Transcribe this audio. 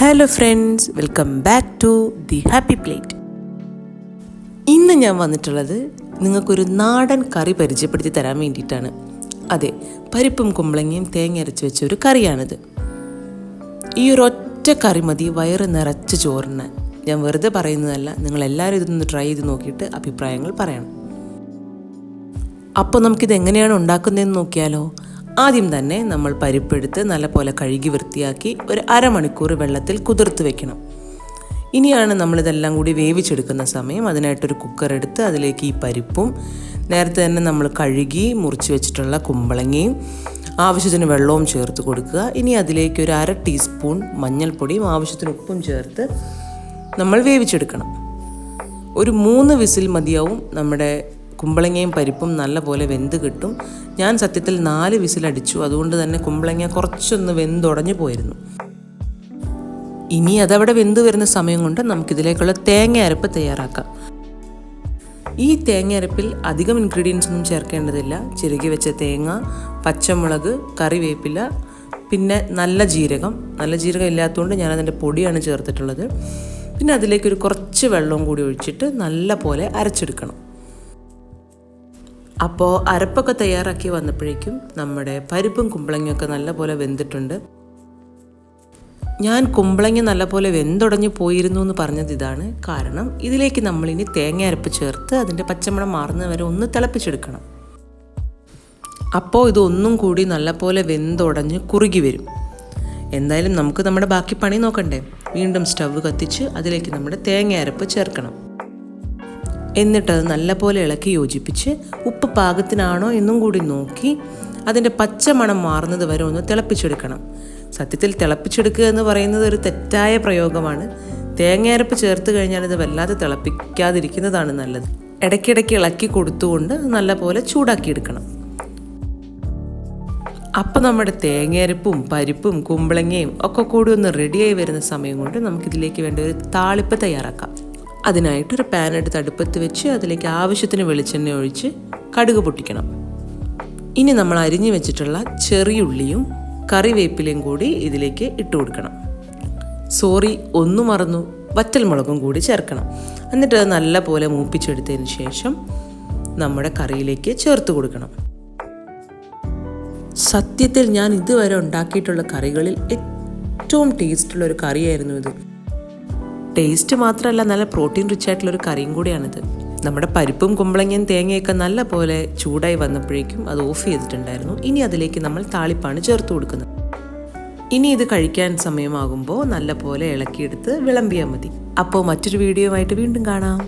Hello friends welcome back to the happy plate ഇന്ന് ഞാൻ വന്നിട്ടുള്ളത് നിങ്ങൾക്കൊരു നാടൻ കറി പരിചയപ്പെടുത്തി തരാൻ വേണ്ടിയിട്ടാണ്. അതെ പരിപ്പും കുമ്പളങ്ങയും തേങ്ങ അരച്ച് വെച്ച ഒരു കറിയാണിത്. ഈ ഒരു ഒറ്റ കറി മതി വയറ് നിറച്ച് ചോറിന്. ഞാൻ വെറുതെ പറയുന്നതല്ല നിങ്ങൾ എല്ലാവരും ഇതൊന്ന് ട്രൈ ചെയ്ത് നോക്കിയിട്ട് അഭിപ്രായങ്ങൾ പറയണം. അപ്പോൾ നമുക്കിത് എങ്ങനെയാണ് ഉണ്ടാക്കുന്നതെന്ന് നോക്കിയാലോ? ആദ്യം തന്നെ നമ്മൾ പരിപ്പെടുത്ത് നല്ലപോലെ കഴുകി വൃത്തിയാക്കി ഒരു അരമണിക്കൂർ വെള്ളത്തിൽ കുതിർത്ത് വെക്കണം. ഇനിയാണ് നമ്മളിതെല്ലാം കൂടി വേവിച്ചെടുക്കുന്ന സമയം. അതിനായിട്ടൊരു കുക്കർ എടുത്ത് അതിലേക്ക് ഈ പരിപ്പും നേരത്തെ തന്നെ നമ്മൾ കഴുകി മുറിച്ച് വെച്ചിട്ടുള്ള കുമ്പളങ്ങയും ആവശ്യത്തിന് വെള്ളവും ചേർത്ത് കൊടുക്കുക. ഇനി അതിലേക്ക് ഒരു അര ടീസ്പൂൺ മഞ്ഞൾപ്പൊടിയും ആവശ്യത്തിന് ഉപ്പും ചേർത്ത് നമ്മൾ വേവിച്ചെടുക്കണം. ഒരു മൂന്ന് വിസിൽ മതിയാവും നമ്മുടെ കുമ്പളങ്ങയും പരിപ്പും നല്ലപോലെ വെന്ത് കിട്ടും. ഞാൻ സത്യത്തിൽ നാല് വിസിലടിച്ചു. അതുകൊണ്ട് തന്നെ കുമ്പളങ്ങ കുറച്ചൊന്ന് വെന്തുടഞ്ഞു പോയിരുന്നു. ഇനി അതവിടെ വെന്ത് വരുന്ന സമയം കൊണ്ട് നമുക്കിതിലേക്കുള്ള തേങ്ങ അരപ്പ് തയ്യാറാക്കാം. ഈ തേങ്ങ അരപ്പിൽ അധികം ഇൻഗ്രീഡിയൻസ് ഒന്നും ചേർക്കേണ്ടതില്ല. ചിരകി വെച്ച തേങ്ങ പച്ചമുളക് കറിവേപ്പില പിന്നെ നല്ല ജീരകം. നല്ല ജീരകം ഇല്ലാത്തതുകൊണ്ട് ഞാൻ അതിന്റെ പൊടിയാണ് ചേർത്തിട്ടുള്ളത്. പിന്നെ അതിലേക്ക് ഒരു കുറച്ച് വെള്ളവും കൂടി ഒഴിച്ചിട്ട് നല്ല പോലെ അരച്ചെടുക്കണം. അപ്പോൾ അരപ്പൊക്കെ തയ്യാറാക്കി വന്നപ്പോഴേക്കും നമ്മുടെ പരിപ്പും കുമ്പളങ്ങയൊക്കെ നല്ലപോലെ വെന്തിട്ടുണ്ട്. ഞാൻ കുമ്പളങ്ങ നല്ലപോലെ വെന്തുടഞ്ഞു പോയിരുന്നു എന്ന് പറഞ്ഞത് ഇതാണ്. കാരണം ഇതിലേക്ക് നമ്മളിനി തേങ്ങ അരപ്പ് ചേർത്ത് അതിന്റെ പച്ചമണം മാറുന്നവരെ ഒന്ന് തിളപ്പിച്ചെടുക്കണം. അപ്പോൾ ഇതൊന്നും കൂടി നല്ലപോലെ വെന്തുടഞ്ഞ് കുറുകി വരും. എന്തായാലും നമുക്ക് നമ്മുടെ ബാക്കി പണി നോക്കണ്ടേ? വീണ്ടും സ്റ്റവ് കത്തിച്ച് അതിലേക്ക് നമ്മുടെ തേങ്ങ അരപ്പ് ചേർക്കണം. എന്നിട്ടത് നല്ലപോലെ ഇളക്കി യോജിപ്പിച്ച് ഉപ്പ് പാകത്തിനാണോ എന്നും കൂടി നോക്കി അതിന്റെ പച്ചമണം മാറുന്നത് വരെ ഒന്ന് തിളപ്പിച്ചെടുക്കണം. സത്യത്തിൽ തിളപ്പിച്ചെടുക്കുക എന്ന് പറയുന്നത് ഒരു തെറ്റായ പ്രയോഗമാണ്. തേങ്ങയരപ്പ് ചേർത്ത് കഴിഞ്ഞാൽ ഇത് വല്ലാതെ തിളപ്പിക്കാതിരിക്കുന്നതാണ് നല്ലത്. ഇടയ്ക്കിടയ്ക്ക് ഇളക്കി കൊടുത്തുകൊണ്ട് നല്ലപോലെ ചൂടാക്കിയെടുക്കണം. അപ്പം നമ്മുടെ തേങ്ങയരപ്പും പരിപ്പും കുമ്പളങ്ങയും ഒക്കെ കൂടി ഒന്ന് റെഡിയായി വരുന്ന സമയം കൊണ്ട് നമുക്കിതിലേക്ക് വേണ്ട ഒരു താളിപ്പ് തയ്യാറാക്കാം. അതിനായിട്ടൊരു പാൻ എടുത്ത് അടുപ്പത്ത് വെച്ച് അതിലേക്ക് ആവശ്യത്തിന് വെളിച്ചെണ്ണ ഒഴിച്ച് കടുക് പൊട്ടിക്കണം. ഇനി നമ്മൾ അരിഞ്ഞു വെച്ചിട്ടുള്ള ചെറിയുള്ളിയും കറിവേപ്പിലയും കൂടി ഇതിലേക്ക് ഇട്ട് കൊടുക്കണം. സോറി ഒന്നു മറന്നു. വറ്റൽമുളകും കൂടി ചേർക്കണം. എന്നിട്ട് അത് നല്ലപോലെ മൂപ്പിച്ചെടുത്തതിന് ശേഷം നമ്മുടെ കറിയിലേക്ക് ചേർത്ത് കൊടുക്കണം. സത്യത്തിൽ ഞാൻ ഇതുവരെ ഉണ്ടാക്കിയിട്ടുള്ള കറികളിൽ ഏറ്റവും ടേസ്റ്റുള്ള ഒരു കറിയായിരുന്നു ഇത്. ടേസ്റ്റ് മാത്രമല്ല നല്ല പ്രോട്ടീൻ റിച്ച് ആയിട്ടുള്ള ഒരു കറിയും കൂടിയാണിത്. നമ്മുടെ പരിപ്പും കുമ്പളങ്ങയും തേങ്ങയൊക്കെ നല്ല പോലെ ചൂടായി വന്നപ്പോഴേക്കും അത് ഓഫ് ചെയ്തിട്ടുണ്ടായിരുന്നു. ഇനി അതിലേക്ക് നമ്മൾ താളിപ്പാണ് ചേർത്ത് കൊടുക്കുന്നത്. ഇനി ഇത് കഴിക്കാൻ സമയമാകുമ്പോൾ നല്ല പോലെ ഇളക്കിയെടുത്ത് വിളമ്പിയാൽ മതി. അപ്പോൾ മറ്റൊരു വീഡിയോ ആയിട്ട് വീണ്ടും കാണാം.